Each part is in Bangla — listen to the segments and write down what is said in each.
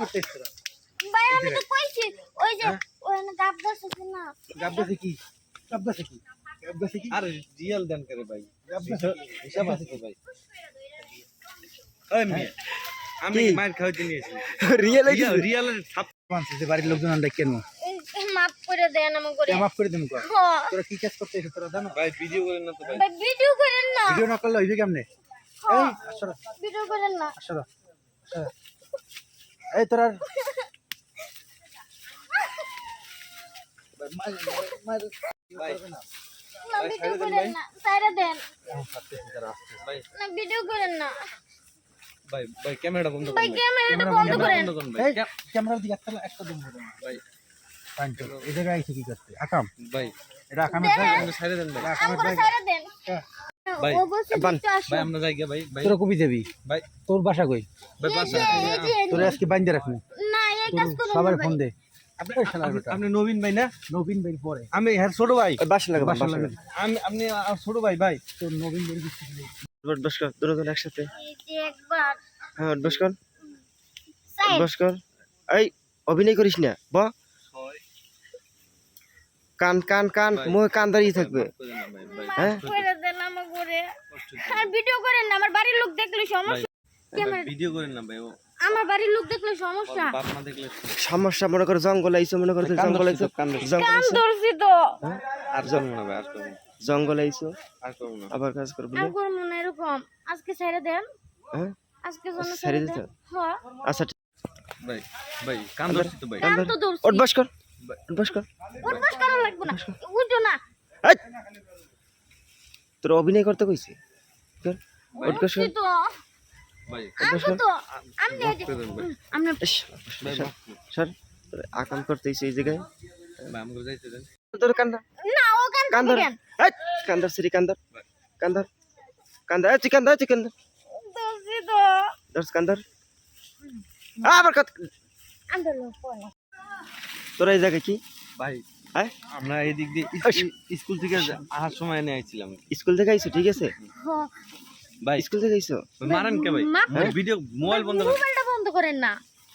করতে তোরা? ভাই আমি তো কইছি ওই যে হ্যাঁ? ওই না গাব দাস আছে না। গাবদাসে কি? গাবদাসে কি? গাবদাসে কি? আর রিয়েল দেন করে ভাই। গাবদাসে হিসাব আছে তো ভাই। ওই মেয়ে আমি? মার খাওয়াতে নিয়েছি রিয়েল রিয়েল রিয়েল থাপ মানছি যে বাড়ির লোকজন আনলে কেন? মাফ করে দেন আমার করে। মাফ করে দিন কর তোরা কি কাজ করতে এসো তোরা জানো? ভাই ভিডিও করেন না তো ভাই। ভাই ভিডিও করেন না। ভিডিও না করলে হইবে কেমনে? এই ভিডিও করেন না। আসো আসো। রে। এই তোরা ভাই। না ভিডিও করেন না সাইরা দেন। ভাই। না ভিডিও করেন না। ভাই ভাই ক্যামেরাটা বন্ধ ভাই করুন বন্ধ করেন। বন্ধ করুন ভাই। ক্যামেরার দিকে একটা একটা দিন। ভাই। ফাইন তো এই জায়গায় আইছে কি করতে আকাম। ভাই। এটা আকামের ছাইরে দেন ভাই। আকামের করে দেন। হ্যাঁ। ভাই, ও বলছে একটু আসো ভাই আমরা যাই ভাই ভাই। তোরা কবি যাবি? ভাই। তোর বাসা কই? ভাই তোর। আজকে বাইন্দে রাখব না। এই কাজ করুন সবার ফোন দে। আপনি নবীন ভাই না? নবীন বের পরে। আমি হ্যাঁ ছোট ভাই। বাসা লাগে আমি আপনি ছোট ভাই ভাই। তোর নবীন বস কর দুজন একসাথে। একবার। হ্যাঁ বস কর। বস কর। এই অভিনয় করিস না ব। কান কান কান। মুখে কান দাঁড়িয়ে থাকবে। হ্যাঁ? আর ভিডিও করেন না আমার বাড়ির লোক দেখলে সমস্যা। ক্যামেরা ভিডিও করেন না ভাই আমার বাড়ির লোক দেখলে সমস্যা। বাপ মা দেখলে সমস্যা মনে করো জঙ্গল আইছো মনে করো জঙ্গল আইছো। জঙ্গল কান ধরছি তো। আর করব না ভাই আর করব না। আইছো। আর করব না। আবার কাজ করব আর করব না এরকম। আজকে ছেড়ে দেন। হ্যাঁ? আজকে জন্য ছেড়ে ছেড়ে দিতে? হ্যাঁ। আচ্ছা ভাই ভাই কান ধরছি তো ভাই। কান তো ধরছি। কর। বস কর বাস করা লাগবে না। উঠো না! তোর অভিনয় করতে কইছি? কর বস কর তো তোর আকাম করতেইছে এই জায়গায়? তোর কান্দা না ও কান কান্দর। কেন শ্রী কান্দর কান্দর। কান্দর। এই তুই কান্দর তুই তো। দর্শ কান্দর। আবার কত পড়ে তোরা এই জায়গায় কি? ভাই হ্যাঁ? আমরা এই দিক দিয়ে স্কুল- থেকে আসার সময় নিয়ে আইছিলাম। স্কুল থেকে আইছো? ঠিক আছে। হ্যাঁ ভাই স্কুল থেকে আইছো? মারেন কে ভাই? ভিডিও মোবাইল বন্ধ করে। মোবাইলটা বন্ধ করেন না।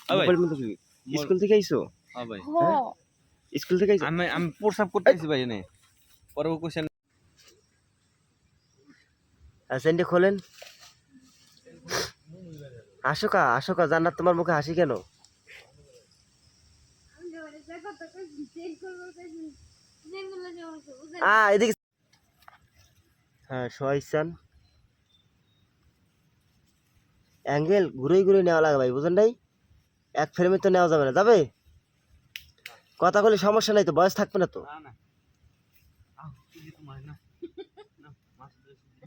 মোবাইল কি? স্কুল থেকে আইছো? আ ভাই। স্কুল থেকে আইছো? আমি আমি প্রসাব করতেছি ভাই এনে। পরে ও কোশ্চেন অ্যাসেন্ডে খোলেন। আশোকা আশোকা জান্নাত তোমার মুখে হাসি কেন? আ এদিকে হ্যাঁ অ্যাঙ্গেল ঘুরে ঘুরে নেওয়া লাগে ভাই বুঝলেন নাই? এক ফ্রেমে তো নেওয়া যাবে না যাবে? কথা বলে সমস্যা নাই তো বয়স থাকবে না তো।